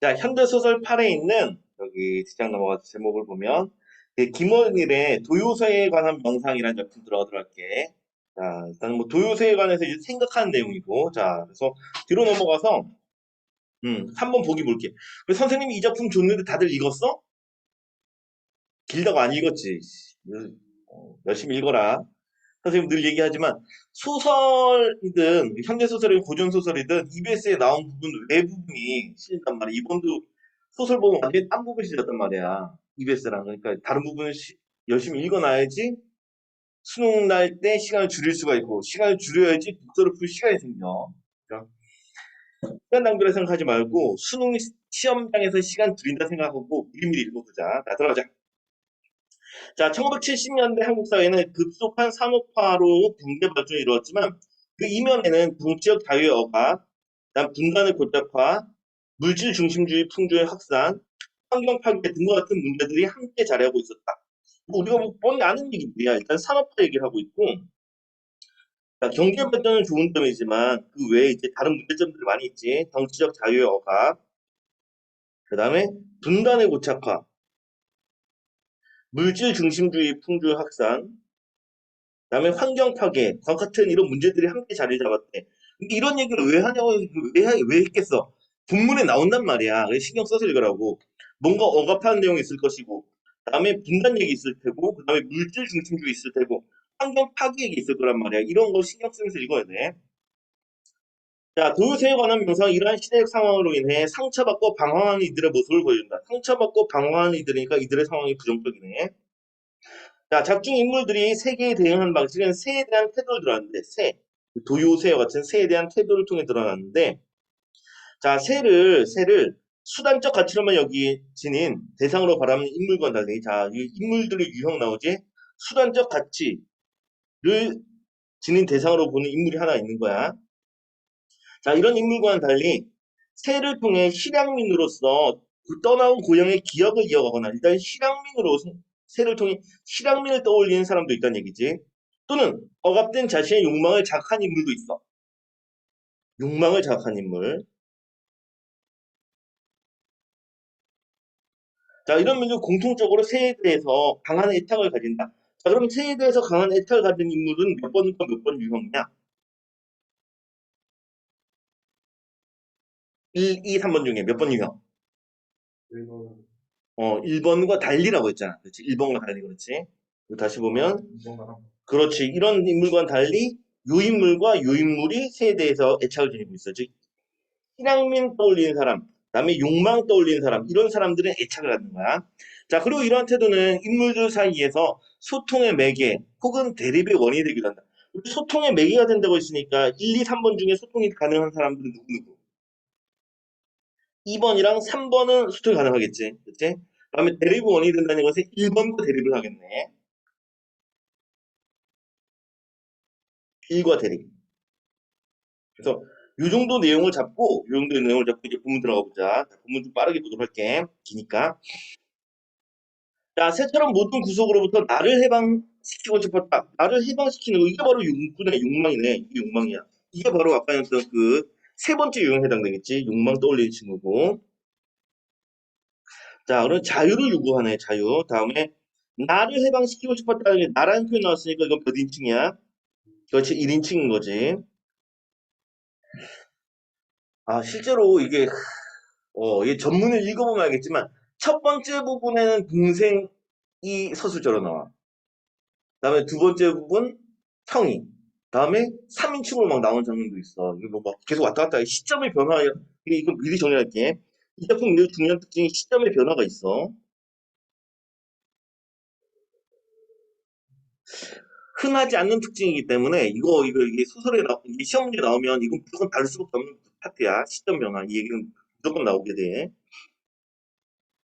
자, 현대소설 8에 있는 여기 시장 넘어가서 제목을 보면 그 김원일의 도요새에 관한 명상이라는 작품 들어가도록 할게. 자, 일단 뭐 도요새에 관해서 이제 생각하는 내용이고, 자, 그래서 뒤로 넘어가서 음, 한번 보기 볼게. 선생님이 이 작품 줬는데 다들 읽었어? 길다고 안 읽었지. 어, 열심히 읽어라. 선생님 늘 얘기하지만 소설이든 현대소설이든 고전소설이든 EBS에 나온 부분 외 부분이 실린단 말이야. 이번도 소설 보면 완전히 딴 부분이 실렸단 말이야. EBS랑. 그러니까 다른 부분을 시- 열심히 읽어놔야지 수능 날 때 시간을 줄일 수가 있고 시간을 줄여야지 독서를 풀 시간이 생겨. 그러니까 시간 낭비를 생각하지 말고 수능 시- 시험장에서 시간 줄인다 생각하고 미리미리 읽어보자. 자, 들어가자. 자, 1970년대 한국 사회는 급속한 산업화로 붕괴 발전이 이루어졌지만 그 이면에는 동지적 자유의 억압, 그다음 분단의 고착화, 물질 중심주의 풍조의 확산, 환경 파괴 등과 같은 문제들이 함께 자리하고 있었다. 뭐 우리가 뭐 뻔히 아는 얘기들이야. 일단 산업화 얘기를 하고 있고, 자, 경제 발전은 좋은 점이지만 그 외에 이제 다른 문제점들이 많이 있지. 정치적 자유의 억압, 그 다음에 분단의 고착화, 물질 중심주의 풍조의 확산, 그다음에 환경 파괴, 과 같은 이런 문제들이 함께 자리 잡았대. 근데 이런 얘기를 왜 하냐고 왜, 하- 왜 했겠어? 본문에 나온단 말이야. 신경 써서 읽으라고. 뭔가 억압하는 내용이 있을 것이고, 그다음에 분단 얘기 있을 테고, 그다음에 물질 중심주의 있을 테고, 환경 파괴 얘기 있을 거란 말이야. 이런 거 신경 쓰면서 읽어야 돼. 자, 도요새에 관한 명상은 이러한 시대적 상황으로 인해 상처받고 방황하는 이들의 모습을 보여준다. 상처받고 방황하는 이들이니까 이들의 상황이 부정적이네. 자, 작중 인물들이 세계에 대응하는 방식은 새에 대한 태도를 드러났는데, 새, 도요새와 같은 새에 대한 태도를 통해 드러났는데, 자, 새를, 새를 수단적 가치로만 여기지닌 대상으로 바라는 인물과 달리, 자, 이 인물들의 유형 나오지? 수단적 가치를 지닌 대상으로 보는 인물이 하나 있는 거야. 자, 이런 인물과는 달리, 새를 통해 실향민으로서 그 떠나온 고향의 기억을 이어가거나, 일단 실향민으로 새를 통해 실향민을 떠올리는 사람도 있다는 얘기지. 또는 억압된 자신의 욕망을 자극한 인물도 있어. 욕망을 자극한 인물. 자, 이런 민족 공통적으로 새에 대해서 강한 애착을 가진다. 자, 그럼 새에 대해서 강한 애착을 가진 인물은 몇 번과 몇 번 유형이냐? 1, 2, 3번 중에 몇 번 유형? 그리고 어, 1번과 달리라고 했잖아. 그렇지. 1번과 달리 그렇지. 다시 보면 그렇지. 이런 인물과는 달리 요 인물과 요 인물이 새에 대해서 애착을 지니고 있어. 즉 신앙민 떠올리는 사람, 그다음에 욕망 떠올리는 사람, 이런 사람들은 애착을 갖는 거야. 자, 그리고 이러한 태도는 인물들 사이에서 소통의 매개 혹은 대립의 원인이 되기도 한다. 소통의 매개가 된다고 했으니까 1, 2, 3번 중에 소통이 가능한 사람들은 누구누구? 2번이랑 3번은 소통이 가능하겠지. 그치? 그 다음에 대립의 원인이 된다는 것은 1번과 대립을 하겠네. 1과 대립. 그래서 이 정도 내용을 잡고 이 정도 내용을 잡고 이제 본문 들어가 보자. 자, 본문 좀 빠르게 보도록 할게. 기니까. 자, 새처럼 모든 구속으로부터 나를 해방시키고 싶었다. 나를 해방시키는 거 이게 바로 욕구네, 욕망이네. 이게 욕망이야. 이게 바로 아까 했던 그 세 번째 유형에 해당되겠지. 욕망 떠올리는 친구고. 자, 그럼 자유를 요구하네, 자유. 다음에 나를 해방시키고 싶었다는 게 나라는 표현 나왔으니까 이건 몇 인칭이야? 그렇지, 1인칭인 거지. 아, 실제로 이게, 어, 이 전문을 읽어보면 알겠지만, 첫 번째 부분에는 동생이 서술자로 나와. 그 다음에 두 번째 부분, 형이. 다음에 3인칭으로 막 나오는 장면도 있어. 이거 뭐막 계속 왔다 갔다 해. 시점의 변화, 이게 이거 미리 정리할게. 이 작품 매우 중요한 특징이 시점의 변화가 있어. 흔하지 않는 특징이기 때문에 이거 이거 이게 소설에 나 이게 시험 문제 나오면 이건 무조건 다를 수밖에 없는 파트야. 시점 변화 이 얘기는 무조건 나오게 돼.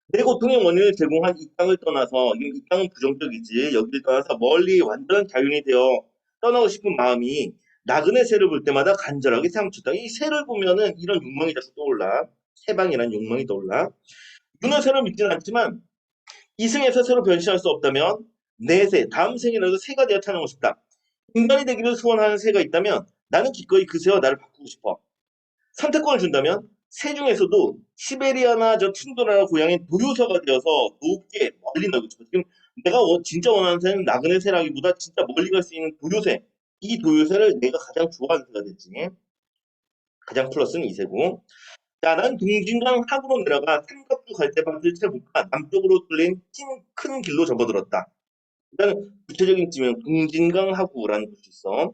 내 고통의 원인을 제공한 이 땅을 떠나서 이, 이 땅은 부정적이지 여기를 떠나서 멀리 완전한 자연이 되어 떠나고 싶은 마음이 나그네 새를 볼 때마다 간절하게 사무쳤다. 이 새를 보면은 이런 욕망이 자꾸 떠올라. 해방이라는 욕망이 떠올라. 눈의 새를 믿지는 않지만 이승에서 새로 변신할 수 없다면 내 새, 다음 생이라도 새가 되어 태어나고 싶다. 인간이 되기를 소원하는 새가 있다면 나는 기꺼이 그 새와 나를 바꾸고 싶어. 선택권을 준다면 새 중에서도 시베리아나 저 툰드라 고향인 도요새가 되어서 높게 멀리 나고 있죠. 지금 내가 원- 진짜 원하는 새는 나그네 새라기보다 진짜 멀리 갈 수 있는 도요새. 이 도요새를 내가 가장 좋아하는 새가 됐지. 가장 플러스는 이 새고. 자, 난 동진강 하구로 내려가 삼각주 갈대밭을 채볼까 남쪽으로 뚫린 긴- 큰 길로 접어들었다. 일단 구체적인 지명 동진강 하구라는 곳이 있어.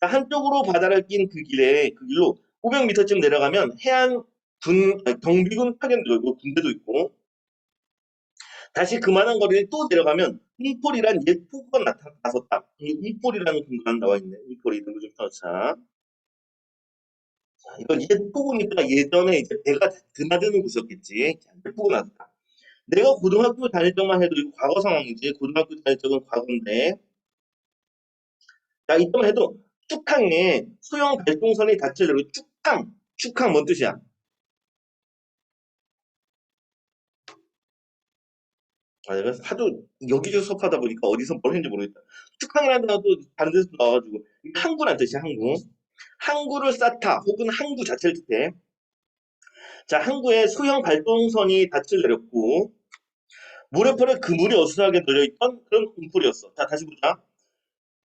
자, 한쪽으로 바다를 낀 그 길에 그 길로 500m쯤 내려가면 해안 군 경비군 파견도 있고 군대도 있고 다시 그만한 거리를 또 내려가면 웅폴이란 옛 포구가 나타났었다. 이 웅폴이라는 공간 나와 있네. 이런 거좀 써자. 자, 이건 옛 포구니까 예전에 이제 배가 드나드는 곳이었겠지. 자, 옛 포구 나왔다. 내가 고등학교 다닐 적만 해도 과거 상황이지. 고등학교 다닐 적은 과거인데. 자, 이때만 해도 축항에 소형 발동선이 닫혀지고 축항, 축항 뭔 뜻이야? 아, 내가 하도 여기저기 수업하다 보니까 어디서 뭘 했는지 모르겠다. 축항이라는 단어도 다른 데서 나와가지고 항구란 뜻이야, 항구. 항구를 쌓다 혹은 항구 자체를 뜻해. 자, 항구에 소형 발동선이 닻을 내렸고 모래벌에 그물이 어수선하게 널려있던 그런 웅풀이었어. 자, 다시 보자.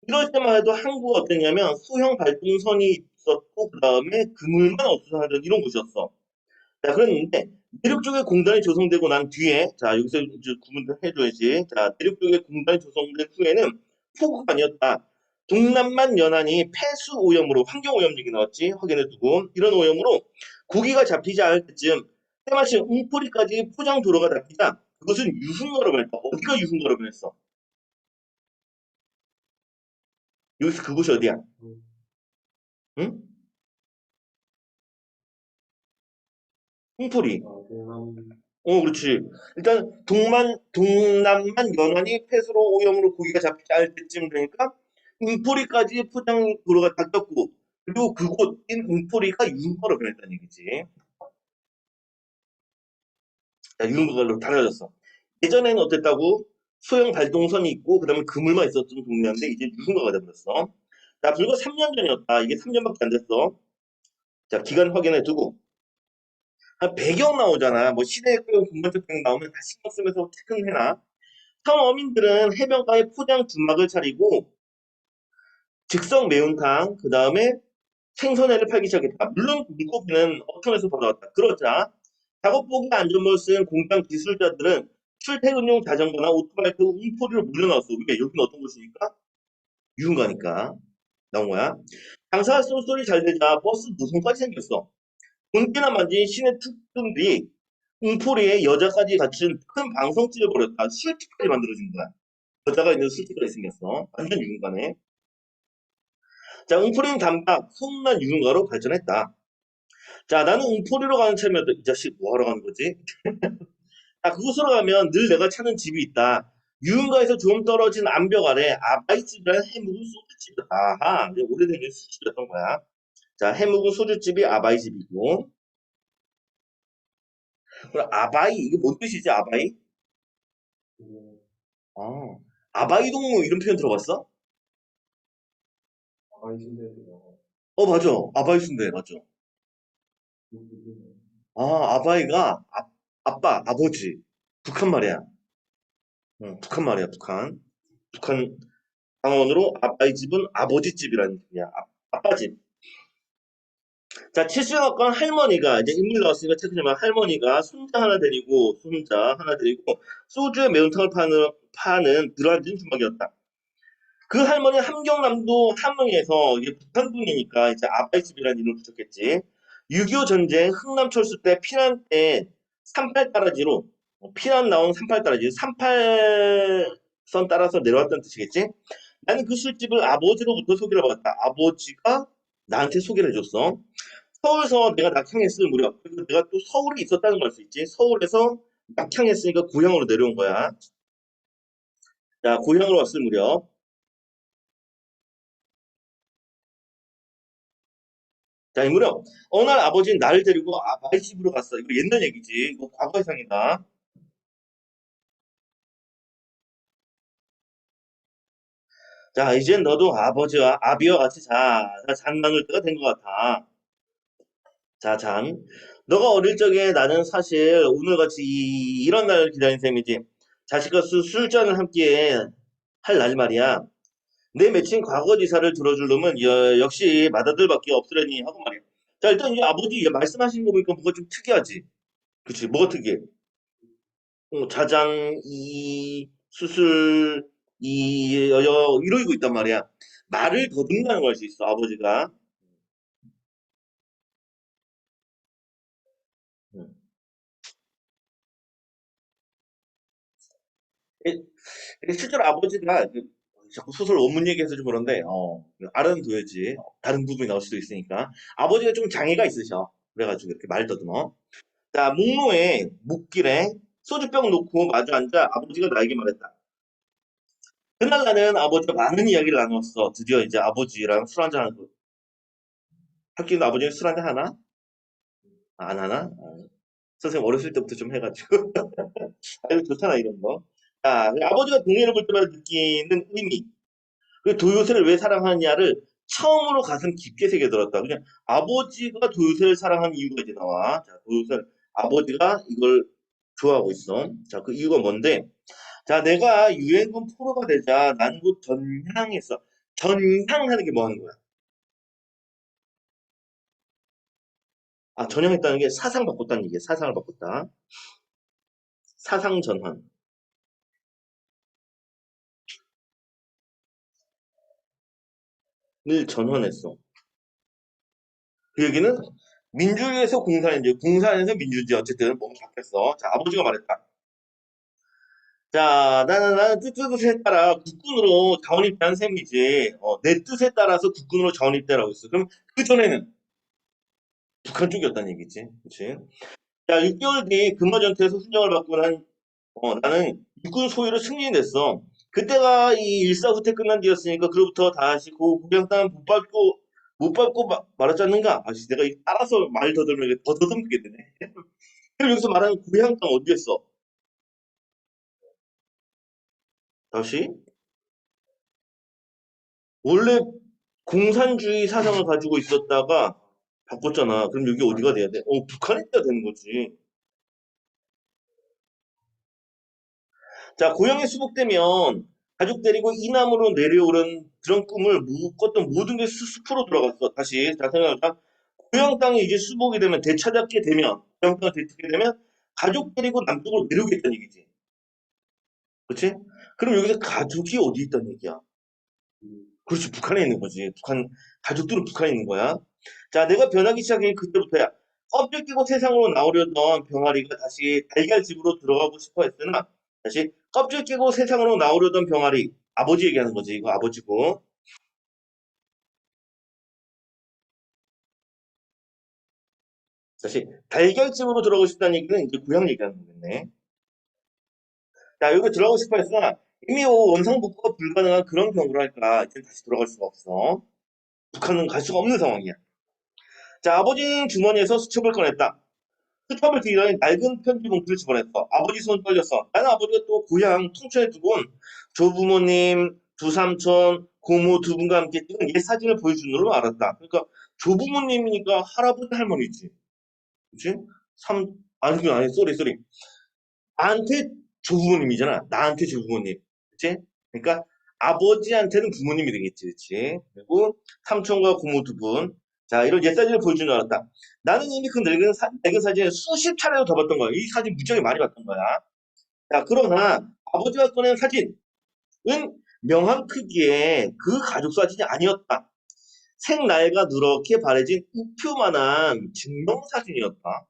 이럴 때만 해도 항구가 어땠냐면 소형 발동선이 있었고 그 다음에 그물만 어수선하던 이런 곳이었어. 자, 그랬는데 내륙 쪽에 공단이 조성되고 난 뒤에 자 여기서 이제 구분을 해줘야지. 자, 내륙 쪽에 공단이 조성된 후에는 폭우가 아니었다. 동남만 연안이 폐수 오염으로 환경 오염 얘기 나왔지 확인해 두고 이런 오염으로 고기가 잡히지 않을 때쯤 때마침 웅포리까지 포장 도로가 잡히자 그것은 유흥거로 변했다. 어디가 유흥거로 변했어? 여기서 그곳이 어디야? 응? 웅포리. 아, 어, 그렇지. 일단 동만 동남만 연안이 폐수로 오염으로 고기가 잡히지 않을 때쯤 되니까 웅포리까지 포장 도로가 닫혔고 그리고 그곳인 웅포리가 유흥거로 변했다는 얘기지. 자, 유흥거로 달라졌어. 예전에는 어땠다고? 소형 발동선이 있고 그다음에 그물만 있었던 동네인데 이제 유흥거가 돼버렸어. 자, 불과 3년 전이었다. 이게 3년밖에 안 됐어. 자, 기간 확인해 두고 아, 배경 나오잖아. 뭐 공간적 배경 나오면 다 신경 쓰면서 체크해놔. 섬 어민들은 해변가에 포장 주막을 차리고 즉석 매운탕, 그 다음에 생선회를 팔기 시작했다. 물론 물고기는 어촌에서 받아왔다. 그러자 작업복에 안전모를 쓴 공장 기술자들은 출퇴근용 자전거나 오토바이 그 웅포리로 몰려나왔어. 왜? 여기는 어떤 곳이니까? 유흥가니까 나온 거야. 장사가 쏠쏠이 잘 되자 버스 노선까지 생겼어. 본때나 만진 시내 특등들이 웅포리에 여자까지 갖춘 큰 방송집을 벌였다. 술집까지 만들어진 거야. 여자가 있는 술집까지 생겼어. 완전 유흥가네. 자, 웅포리는 단박 소문난 유흥가로 발전했다. 자, 나는 웅포리로 가는 참이었다. 이 자식 뭐하러 가는 거지? 자, 그곳으로 가면 늘 내가 찾는 집이 있다. 유흥가에서 좀 떨어진 암벽 아래 아바이집이라는 해묵은 소주집이다. 아하, 오래된 술집이었던 거야. 자, 해묵은 소주집이 아바이 집이고. 그럼 아바이, 이게 뭔 뜻이지, 아바이? 그, 아, 아바이 동무 이런 표현 들어봤어? 아이신데가, 어, 맞아. 아바이 순대, 맞아. 아, 아바이가 아, 아빠, 아버지. 북한 말이야. 응, 북한 말이야, 북한. 북한 방언으로 아빠의 집은 아버지 집이라는 뜻이야. 아, 아빠 집. 자, 칠수학관 할머니가 이제 인물 나왔으니까 체크하면 할머니가 손자 하나 데리고 손자 하나 데리고 소주에 매운탕을 파는 파는 들어앉은 주막이었다. 그 할머니 함경남도 함흥에서 이제 북한 분이니까 이제 아빠의 집이라는 이름을 붙였겠지. 6.25 전쟁 흥남 철수 때 피난 때 38 따라지로 어, 피난 나온 38 따라지 38선 따라서 내려왔다는 뜻이겠지. 나는 그 술집을 아버지로부터 소개를 받았다. 아버지가 나한테 소개를 해줬어. 서울서 내가 낙향했을 무렵, 그래서 내가 또 서울에 있었다는 걸알수 있지. 서울에서 낙향했으니까 고향으로 내려온 거야. 자, 고향으로 왔을 무렵. 자, 이 무렵, 어느 날 아버지는 나를 데리고 아바이 집으로 갔어. 이거 옛날 얘기지. 이거 과거 이상이다. 자, 이젠 너도 아버지와 아비와 같이 자, 자, 잔망을 때가 된 것 같아. 자, 잠. 너가 어릴 적에 나는 사실 오늘같이 이, 이런 날을 기다린 셈이지. 자식과 술, 술잔을 함께 할 날 말이야. 내 맺힌 과거지사를 들어줄 놈은 여- 역시 맏아들밖에 없으려니 하고 말이야. 자, 일단 이 아버지 말씀하신 거 보니까 뭐가 좀 특이하지. 그치, 뭐가 특이해? 어, 자장, 이, 수술, 이, 여, 여, 이러고 있단 말이야. 말을 더듬는다는 걸수 있어, 아버지가. 실제로 아버지가 그, 자꾸 소설 원문 얘기해서 좀 그런데, 어, 알아둬야지. 다른 부분이 나올 수도 있으니까. 아버지가 좀 장애가 있으셔. 그래가지고 이렇게 말 더듬어. 자, 목로에, 묵길에 소주병 놓고 마주 앉아 아버지가 나에게 말했다. 그날 나는 아버지와 많은 이야기를 나눴어. 드디어 이제 아버지랑 술 한잔 하고. 학교는 아버지는 술 한잔 하나? 아, 안 하나? 아, 선생님 어렸을 때부터 좀 해가지고. 아유, 좋잖아, 이런 거. 자, 아버지가 동해를 볼 때마다 느끼는 의미. 그 도요새를 왜 사랑하느냐를 처음으로 가슴 깊게 새겨들었다. 그냥 아버지가 도요새를 사랑하는 이유가 이제 나와. 자, 도요새 아버지가 이걸 좋아하고 있어. 자, 그 이유가 뭔데? 자, 내가 유엔군 포로가 되자 난 곧 전향했어. 전향하는 게 뭐 하는 거야? 아, 전향했다는 게 사상 바꿨다는 얘기야. 사상을 바꿨다. 사상 전환. 전환했어. 그 얘기는 민주주의에서 공산주의, 공산에서 민주주의 어쨌든 뭔가 바뀌었어. 자, 아버지가 말했다. 자, 나는 나는 뜻에 따라 국군으로 자원입대한 셈이지. 어, 내 뜻에 따라서 국군으로 자원입대라고 했어. 그럼 그 전에는 북한 쪽이었다는 얘기지. 그렇지? 자, 6개월 뒤 금화전투에서 훈장을 받고 난 어, 나는 육군 소유로 승진했어. 그때가 이 일사후퇴 끝난 뒤였으니까 그로부터 다시 그 고향 땅못 밟고 못 밟고 마- 말았지 않는가? 아씨 내가 이- 따라서 말 더듬으면 더 더듬게 되네. 그럼 여기서 말하는 고향 땅 어디였어? 다시 원래 공산주의 사상을 가지고 있었다가 바꿨잖아. 그럼 여기 어디가 돼야 돼? 어, 북한이 돼야 되는 거지. 자, 고향에 수복되면 가족 데리고 이남으로 내려오는 그런 꿈을 묶었던 모든 게 수- 숲으로 들어갔어. 다시, 자, 생각해보자. 고향 땅에 이제 수복이 되면, 되찾았게 되면, 고향 땅을 되찾게 되면, 가족 데리고 남쪽으로 내려오겠다는 얘기지. 그렇지? 그럼 여기서 가족이 어디 있다는 얘기야? 그렇지, 북한에 있는 거지. 북한, 가족들은 북한에 있는 거야. 자, 내가 변하기 시작한 게 그때부터야. 껍질 끼고 세상으로 나오려던 병아리가 다시 달걀 집으로 들어가고 싶어 했으나, 다시 껍질 끼고 세상으로 나오려던 병아리, 아버지 얘기하는 거지. 이거 아버지고. 다시 달걀집으로 들어가고 싶다는 얘기는 이제 고향 얘기하는 거겠네. 자, 여기 들어가고 싶어 했으나, 이미 원상복구가 불가능한 그런 경우를 할까, 이제 다시 들어갈 수가 없어. 북한은 갈 수가 없는 상황이야. 자, 아버지는 주머니에서 수첩을 꺼냈다. 수첩을 들이더니 낡은 편지 봉투를 집어냈어. 아버지 손 떨렸어. 나는 아버지가 또 고향 통천에 두고 온 조부모님, 두 삼촌, 고모 두 분과 함께 찍은 옛 사진을 보여준 걸로 알았다. 그러니까 조부모님이니까 할아버지 할머니지. 그치? 삼, 아니, 아니, 쏘리, 쏘리. 나한테 조부모님이잖아. 나한테 조부모님. 그치? 그러니까 아버지한테는 부모님이 되겠지. 그치? 그리고 삼촌과 고모 두 분. 자, 이런 옛 사진을 보여준 줄 알았다. 나는 이미 그 늙은, 사, 늙은 사진을 수십 차례로 더 봤던 거야. 이 사진 무지하게 많이 봤던 거야. 자, 그러나 아버지가 꺼낸 사진은 명함 크기의 그 가족 사진이 아니었다. 생날과 누렇게 바래진 우표만한 증명 사진이었다.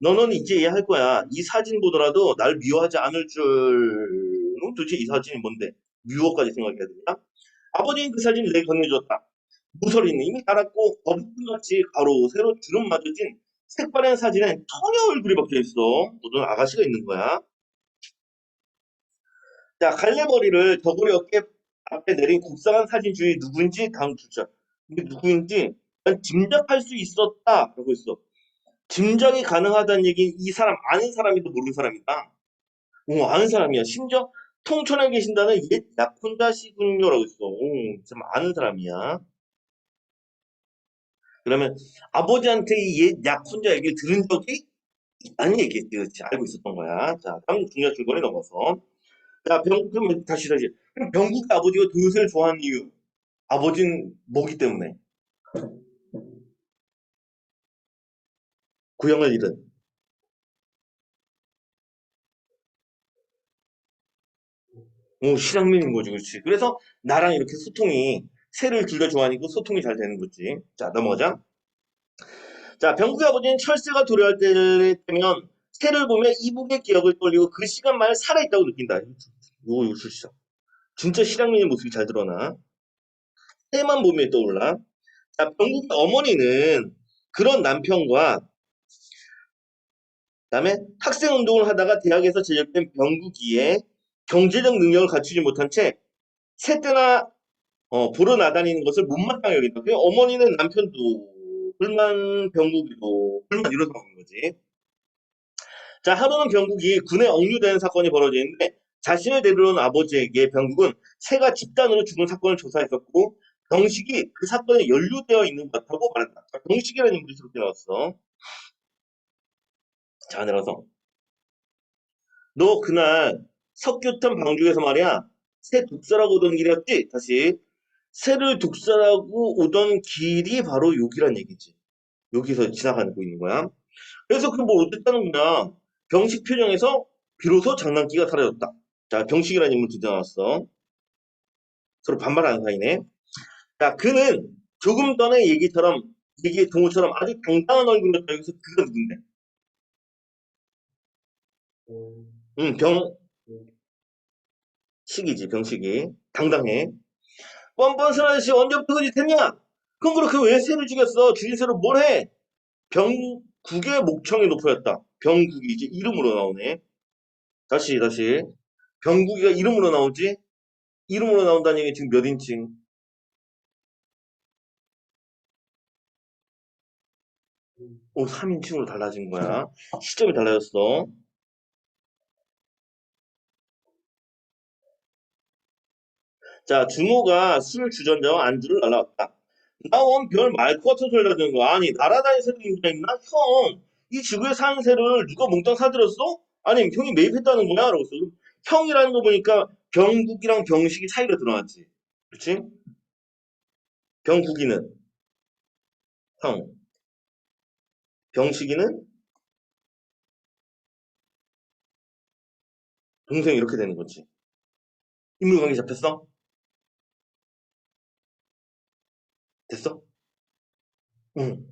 너는 이제 이해할 거야. 이 사진 보더라도 날 미워하지 않을 줄은 도대체 이 사진이 뭔데? 미워까지 생각해야 되나? 아버지는 그 사진을 내게 건네줬다. 무설이는 이미 달았고 거북등같이 가로 세로 주름 맞아진 색바랜 사진에 처녀 얼굴이 박혀 있어. 너는 아가씨가 있는 거야. 자, 갈래머리를 저고리 어깨 앞에 내린 곱상한 사진 주인이 누구인지 다음 주자. 이게 누구인지 난 짐작할 수 있었다. 라고 했어. 짐작이 가능하다는 얘기는 이 사람 아는 사람이도 모르는 사람이다. 오, 아는 사람이야. 심지어 통천에 계신다는 옛 약혼자시군요라고 했어. 오, 참 아는 사람이야. 그러면 아버지한테 이약 혼자 얘기를 들은 적이 있다는. 그렇지. 알고 있었던 거야. 자, 다음 중요한 줄거리 넘어서. 자, 병, 그러면 다시 다시. 그럼 병국 아버지가 도요새를 좋아하는 이유. 아버지는 뭐기 때문에? 구형을 잃은. 오, 실향민인 거지, 그렇지. 그래서 나랑 이렇게 소통이, 새를 둘 다 좋아하니까 소통이 잘 되는 거지. 자, 넘어가자. 자, 병국의 아버지는 철새가 도래할 때면 새를 보면 이북의 기억을 떠올리고 그 시간만에 살아있다고 느낀다. 이거, 이거 진짜. 진짜 실향민의 모습이 잘 드러나. 새만 보면 떠올라. 자, 병국의 어머니는 그런 남편과 그다음에 학생 운동을 하다가 대학에서 제적된 병국이의 경제적 능력을 갖추지 못한 채 새 때나 어, 보러 나다니는 것을 못마땅히 여긴다. 그 어머니는 남편도 불만 병국이도 불만 이런 상황인 거지. 자, 하루는 병국이 군에 억류되는 사건이 벌어지는데 자신을 데려온 아버지에게 병국은 새가 집단으로 죽은 사건을 조사했었고 병식이 그 사건에 연루되어 있는 것 같다고 말한다. 자, 병식이라는 인물이 저렇게 나왔어. 자, 내려서 너 그날 석교탄 방죽에서 말이야 새 독살하고 오던 길이었지? 다시 새를 독살하고 오던 길이 바로 여기란 얘기지. 여기서 지나가고 있는 거야. 그래서 그 뭘 어땠다는 거야. 병식 표정에서 비로소 장난기가 사라졌다. 자, 병식이라는 인물 드디어 나왔어. 서로 반말하는 사이네. 자, 그는 조금 전에 얘기처럼, 얘기의 동호처럼 아주 당당한 얼굴이었다. 여기서 그가 누군데? 음, 응, 병, 식이지, 병식이. 당당해. 뻔뻔스런 아저씨 언제부터 그짓 했냐? 그럼 그렇게 왜 새를 죽였어? 죽인 새로 뭘 해? 병국의 목청이 높아졌다. 병국이 이제 이름으로 나오네. 다시, 다시. 병국이가 이름으로 나오지? 이름으로 나온다는 얘기 지금 몇 인칭? 오, 3인칭으로 달라진 거야. 시점이 달라졌어. 자, 준호가 술 주전자와 안주를 날라왔다. 나온 별 말코 같은 소리 하는 거 아니 날아다니는 새도 인기가 있나? 형, 이 사는 새를 누가 몽땅 사들였어? 아니 형이 매입했다는 거야? 라고 했어. 형이라는 거 보니까 병국이랑 병식이 차이가 드러났지. 그렇지? 병국이는 형, 병식이는 동생 이렇게 되는 거지. 인물 관계 잡혔어? 됐어? 응.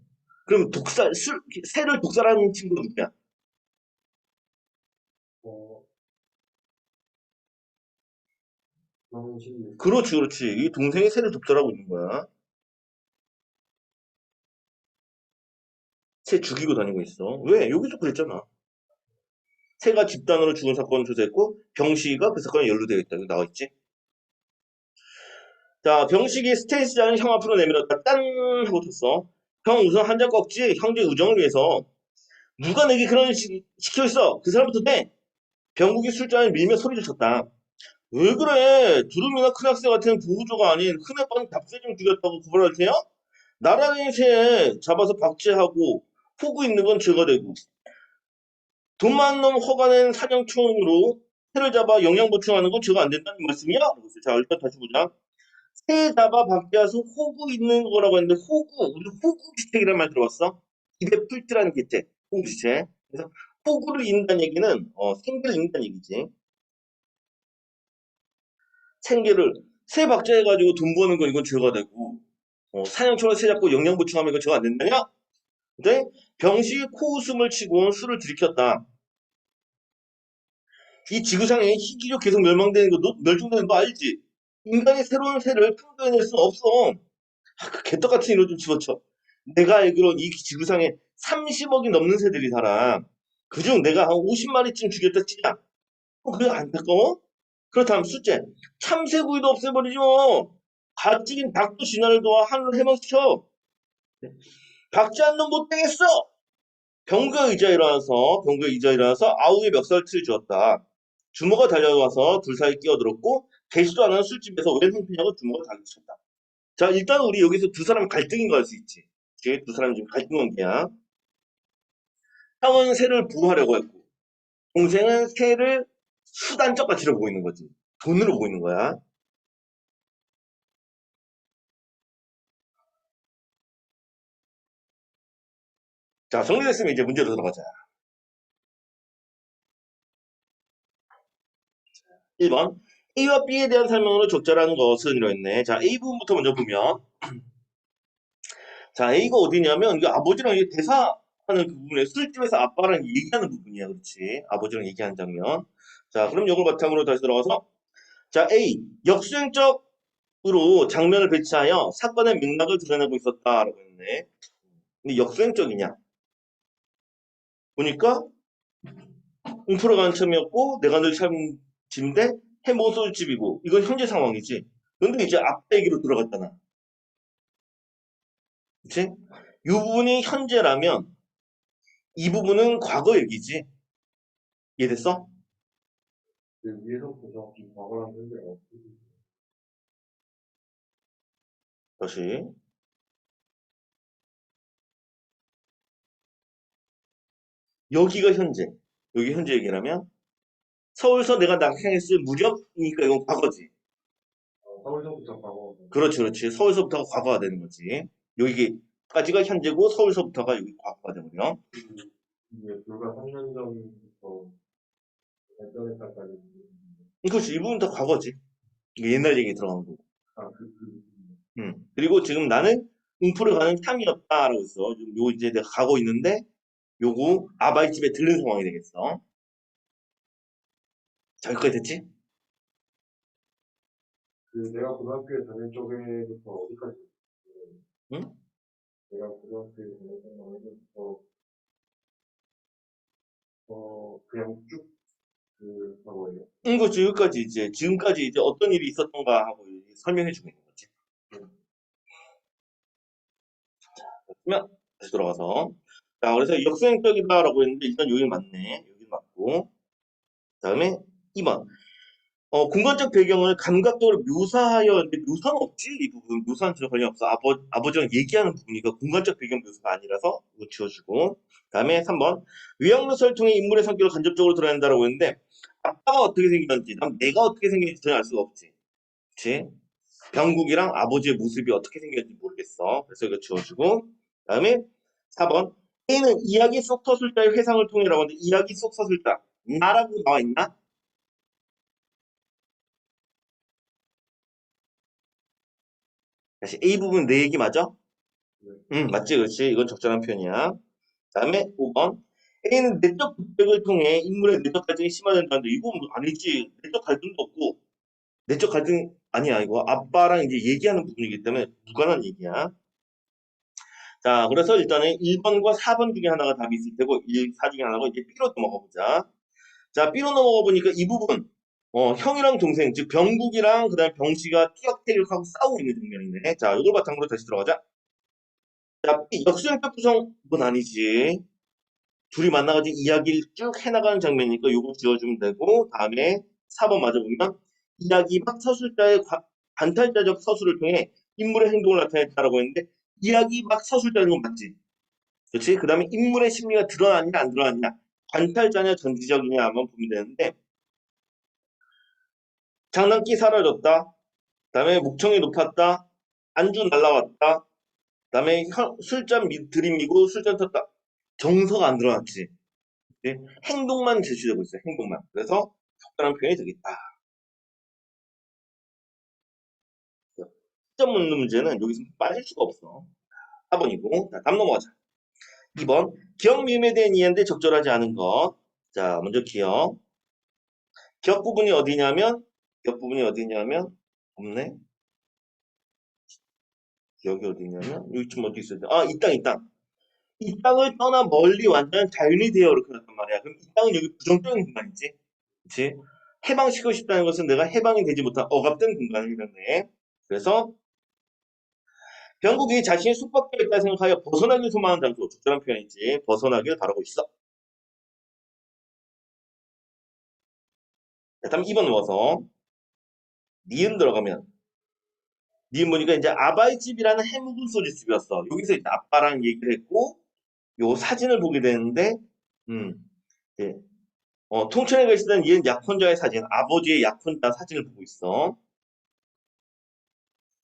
그럼 독살, 술, 새를 독살하는 친구가 누구야? 어, 그렇지, 그렇지. 이 동생이 새를 독살하고 있는 거야. 새 죽이고 다니고 있어. 왜? 여기서 그랬잖아. 새가 집단으로 죽은 사건을 조사했고 병식이가 그 사건에 연루되어 있다. 여기 나와 있지? 자, 병식이 스테이시라는 형 앞으로 내밀었다. 딴 하고 쳤어. 형 우선 한 잔 꺾지. 형제 우정을 위해서. 누가 내게 그런 식 시켜 있어? 그 사람부터 내. 병국이 술잔을 밀며 소리를 쳤다. 왜 그래? 두rum이나 큰 학생 같은 보호조가 아닌 빠진 답새 좀 죽였다고 구벌할 테야? 나라는 새 잡아서 박제하고 호구 있는 건 죄가 되고 돈 많은 놈 허가낸 사냥총으로 새를 잡아 영양 보충하는 건 죄가 안 된다는 말씀이야? 자 일단 다시 보자. 새 잡아 박제해서 호구 있는 거라고 했는데 호구 우리 호구 기책이라는 말 들어봤어? 입에 풀트라는 기책 호구 기책 그래서 호구를 잃는다는 얘기는 어, 생계를 잃는다는 얘기지 생계를 새 박제해가지고 돈 버는 건 이건 죄가 되고 어, 사냥총으로 새 잡고 영양 보충하면 이건 죄가 안 된다냐? 근데 병시 코웃음을 치고 술을 들이켰다. 이 지구상에 희귀로 계속 멸망되는 거, 너, 멸종되는 거 알지? 인간이 새로운 새를 창조해낼 수는 없어. 아, 그 개떡 같은 이름 좀 집어쳐. 내가 알기로는 이 지구상에 30억이 넘는 새들이 살아. 그중 내가 한 50마리쯤 죽였다 치자. 어, 그게 안타까워? 그렇다면 숫째. 참새구이도 없애버리지 뭐. 가찌긴 닭도 진화를 도와 하늘을 해방시켜. 박지한 놈못 되겠어! 병가 의자 일어나서, 병가 의자 일어나서 아우의 멱살을 주었다. 주모가 달려와서 둘 사이 끼어들었고, 되지도 않은 술집에서 웬 형편이냐고 주모가 다그쳤다. 자, 일단 우리 여기서 두 사람 갈등인 거 알 수 있지. 뒤에 두 사람이 지금 갈등 관계야. 형은 새를 부하려고 했고, 동생은 새를 수단적 가치로 보고 있는 거지. 돈으로 보고 있는 거야. 자, 정리됐으면 이제 문제로 들어가자. 1번. A와 B에 대한 설명으로 적절한 것은 이러했네. 자, A 부분부터 먼저 보면. 자, A가 어디냐면, 이게 아버지랑 이게 대사하는 그 부분에 술집에서 아빠랑 얘기하는 부분이야. 그렇지. 아버지랑 얘기하는 장면. 자, 그럼 이걸 바탕으로 다시 들어가서. 자, A. 역수행적으로 장면을 배치하여 사건의 맥락을 드러내고 있었다 라고 했네. 근데 역수행적이냐? 보니까 웅프로 가는 참이었고 내가 늘참 집인데 해모술집이고 이건 현재 상황이지. 근데 이제 얘기로 들어갔잖아. 그치? 이 부분이 현재라면 이 부분은 과거 얘기지. 이해됐어? 다시. 여기가 현재. 여기 현재 얘기라면 서울서 내가 낙향했을 무렵이니까 이건 과거지. 어, 서울서부터 과거 그렇지, 그렇지. 서울서부터가 과거가 되는 거지. 여기까지가 현재고 서울서부터가 여기 과거가 되고요. 이게 불과 3년 전부터 발전했다까지 그렇지. 이 부분 다 과거지. 옛날 얘기 들어간 거고. 아 그 그, 음. 그리고 지금 나는 웅프를 가는 탐이었다라고 했어. 지금 요 이제 내가 가고 있는데 요거 아바이 집에 들른 상황이 되겠어. 자, 여기까지 됐지? 그 내가 고등학교에 다닐 쪽에부터 어디까지 응? 내가 고등학교에 다닐 쪽에부터 어 그냥 쭉그. 응, 그렇지. 여기까지 이제 지금까지 이제 어떤 일이 있었던가 하고 설명해 주고 있는 거지. 자, 그러면 다시 돌아가서 자, 그래서 역수행적이다라고 했는데 일단 여기 맞네. 여기 맞고. 다음에 2번. 어, 공간적 배경을 감각적으로 묘사하여 근데 묘사는 없지 이 부분. 묘사는 전혀 관련 없어. 아버 아버지랑 얘기하는 부분이니까 공간적 배경 묘사가 아니라서 이거 지워주고. 다음에 3번. 외형 묘사를 통해 인물의 성격을 간접적으로 드러낸다라고 했는데 아빠가 어떻게 생겼는지 난 내가 어떻게 생겼는지 전혀 알 수가 없지. 그치? 병국이랑 아버지의 모습이 어떻게 생겼는지 모르겠어. 그래서 이거 지워주고. 다음에 4번. A는 이야기 속 서술자의 회상을 통해라고 하는데 이야기 속 서술자. 나라고 나와 있나? 다시 A 부분 내 얘기 맞아? 네. 응, 맞지, 그렇지. 이건 적절한 표현이야. 다음에 5번. A는 내적 국백을 통해 인물의 내적 갈등이 심화된다는데 이건 아니지. 내적 갈등도 없고 내적 갈등 아니야. 이거 아빠랑 이제 얘기하는 부분이기 때문에 무관한 얘기야. 자, 그래서 일단은 1번과 4번 중에 하나가 답이 있을 테고 1, 4 중에 하나가 이제 B로 넘어가 보자. 자, B로 넘어가 보니까 이 부분 어, 형이랑 동생, 즉 병국이랑 그다음에 병씨가 티격태격하고 싸우고 있는 장면이네. 자, 이걸 바탕으로 다시 들어가자. 자, 역수형적 구성은 아니지. 둘이 만나가지고 이야기를 쭉 해나가는 장면이니까 요거 지워주면 되고 다음에 4번 맞아보면 이야기 막 서술자의 과- 관탈자적 서술을 통해 인물의 행동을 나타냈다라고 했는데 이야기 막 서술자는 건 맞지. 그렇지? 그 다음에 인물의 심리가 드러났냐 안 드러났냐 관탈자냐 전지적이냐 한번 보면 되는데 장난기 사라졌다. 그다음에 목청이 높았다. 안주 날라왔다. 그다음에 혀- 술잔 미- 들이미고 술잔 탔다. 정서가 안 드러났지. 네? 행동만 제시되고 있어요. 행동만. 그래서 적절한 표현이 되겠다. 시점 묻는 문제는 여기서 빠질 수가 없어. 4번이고. 자, 다음 넘어가자. 2번. 기억 미음에 대한 이해인데 적절하지 않은 것. 자, 먼저 기억. 기억 부분이 어디냐면, 기억 부분이 어디냐면, 없네. 기억이 어디냐면, 여기쯤 어디 있어야 돼? 아, 이 땅, 이 땅. 이 땅을 떠나 멀리 완전 자연이 되어 이렇게 났단 말이야. 그럼 이 땅은 여기 부정적인 공간이지. 그치? 해방시키고 싶다는 것은 내가 해방이 되지 못한 억압된 공간을 이뤘네. 그래서 병국이 자신이 숙박되어 있다 생각하여 벗어나길 소망하는 장소. 적절한 표현이지. 벗어나길 바라고 있어. 자, 다음 2번 넣어서 니은 들어가면 니은 보니까 이제 아바의 집이라는 해묵은 소지집이었어. 여기서 이제 아빠랑 얘기를 했고, 요 사진을 보게 되는데, 음, 이제, 어, 통천에 계시던 얘는 약혼자의 사진, 아버지의 약혼자 사진을 보고 있어.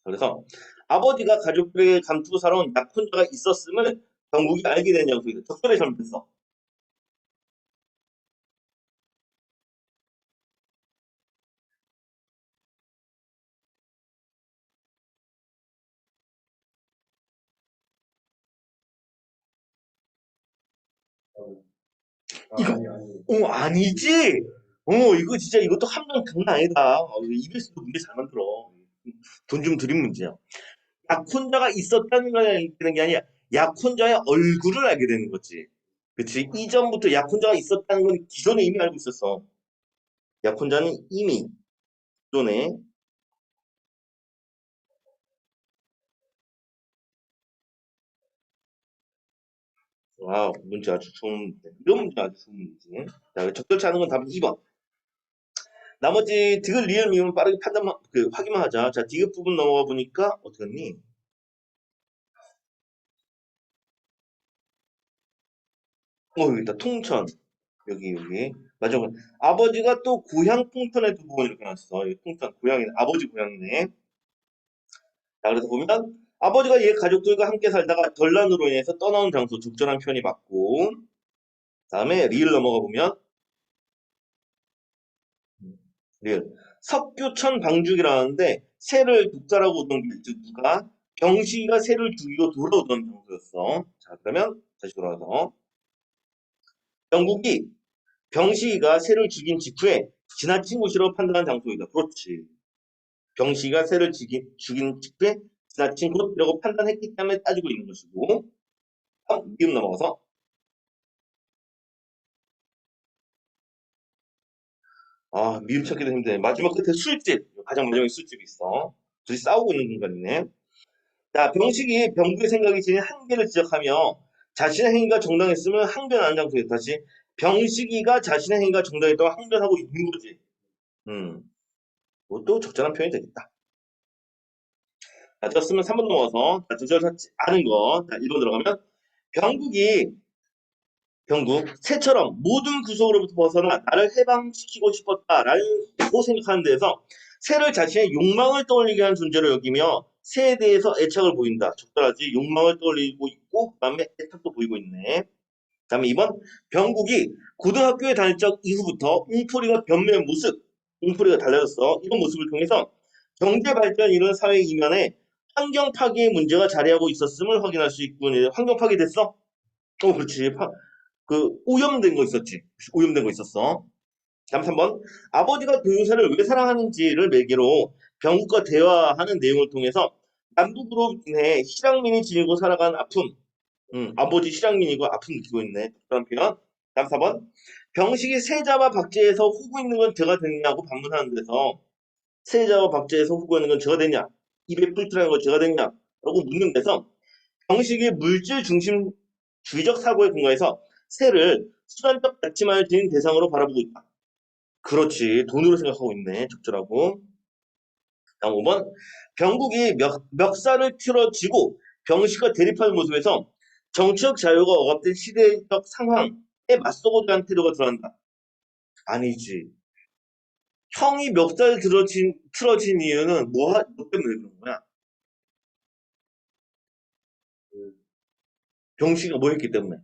그래서 아버지가 가족들에게 감추고 살아온 약혼자가 있었음을 경국이 알게 된 양소이다. 적절히 잘못했어. 이거- 아니, 아니. 어, 아니지? 어, 이거 진짜 이것도 함정 장난 아니다. 어, 이거 EBS도 문제 잘 만들어. 돈 좀 드린 문제야. 약혼자가 있었다는 걸 알게 되는 게 아니야. 약혼자의 얼굴을 알게 되는 거지. 그치? 이전부터 약혼자가 있었다는 건 기존에 이미 알고 있었어. 약혼자는 이미 기존에 와우, 문제 아주 좋은 문제. 이런 문제 아주 좋은 문제. 자, 적절치 않은 건 답은 2번. 나머지 디귿, 리을, 미음은 빠르게 판단만, 그, 확인만 하자. 자, 디귿 부분 넘어가 보니까, 어떻게 했니? 어, 여기 있다. 통천. 여기, 여기. 맞아. 아버지가 또 고향 통천에 두고 이렇게 놨어. 여기 통천. 고향이네. 아버지 고향이네. 자, 그래서 보면, 아버지가 얘 가족들과 함께 살다가 전란으로 인해서 떠나온 장소, 적절한 표현이 맞고, 다음에 리을 넘어가 보면, 리을. 석규천 방죽이라는데, 새를 독자라고 오던 길, 즉, 누가? 병식이가 새를 죽이고 돌아오던 장소였어. 자, 그러면, 다시 돌아와서. 영국이 병식이가 새를 죽인 직후에 지나친 곳이라고 판단한 장소이다. 그렇지. 병식이가 새를 죽인, 죽인 직후에 지나친 곳이라고 판단했기 때문에 따지고 있는 것이고. 다음, 미음 넘어가서. 아, 미음 찾기도 힘드네. 마지막 끝에 술집. 가장 마지막에 술집이 있어. 둘이 싸우고 있는 공간이네. 자, 병식이 병국의 생각이 지닌 한계를 지적하며 자신의 행위가 정당했으면 항변하는 장소에 다시 병식이가 자신의 행위가 정당했다고 항변하고 있는 거지. 음. 그것도 적절한 표현이 되겠다. 자, 졌으면 3번 넘어가서 자, 적절하지 않은 거. 자, 1번 들어가면 병국이 병국 새처럼 모든 구속으로부터 벗어나 나를 해방시키고 싶었다라는 고 생각하는 데에서 새를 자신의 욕망을 떠올리게 하는 존재로 여기며 새에 대해서 애착을 보인다. 적절하지. 욕망을 떠올리고 있고 그다음에 애착도 보이고 있네. 그다음에 2번 병국이 고등학교에 다닐 적 이후부터 웅풀이가 변매의 모습, 웅풀이가 달라졌어. 이런 모습을 통해서 경제 발전 이런 사회 이면에 환경 파괴의 문제가 자리하고 있었음을 확인할 수 네, 환경 파괴 됐어? 어, 그렇지. 파- 그 오염된 거 있었지. 오염된 거 있었어. 다음 3번 아버지가 도요새를 왜 사랑하는지를 매개로 병국과 대화하는 내용을 통해서 남북으로 인해 실향민이 지니고 살아간 아픔 음, 아버지 실향민이고 아픔 느끼고 있네. 그런 표현. 다음 4번. 병식이 세자와 박제에서 후고 있는 건 제가 됐냐고 반문하는 데서 세자와 박제에서 후고 있는 건 제가 됐냐? 입에 뿔트라는 건 제가 됐냐? 라고 묻는 데서 병식이 물질 중심 주의적 사고에 근거해서 새를 수단적 가치만을 지닌 대상으로 바라보고 있다. 그렇지. 돈으로 생각하고 있네. 적절하고. 다음 5번. 병국이 멱, 멱살을 틀어쥐고 병식과 대립하는 모습에서 정치적 자유가 억압된 시대적 상황에 맞서고자 하는 태도가 드러난다. 아니지. 형이 멱살 틀어진, 틀어진 이유는 뭐, 하- 뭐 때문에 그런 거야? 병식이가 뭐 했기 때문에?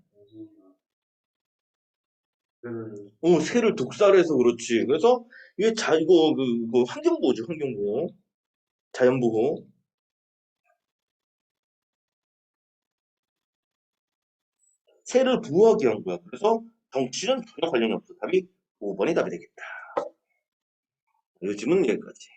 그, 어, 새를 독살해서 그렇지. 그래서 이게 자, 이거, 그, 그 환경보호지, 환경보호. 자연보호. 새를 보호하기 위한 거야. 그래서 정치는 전혀 관련이 없어. 답이 5번이 답이 되겠다. 요즘은 여기까지.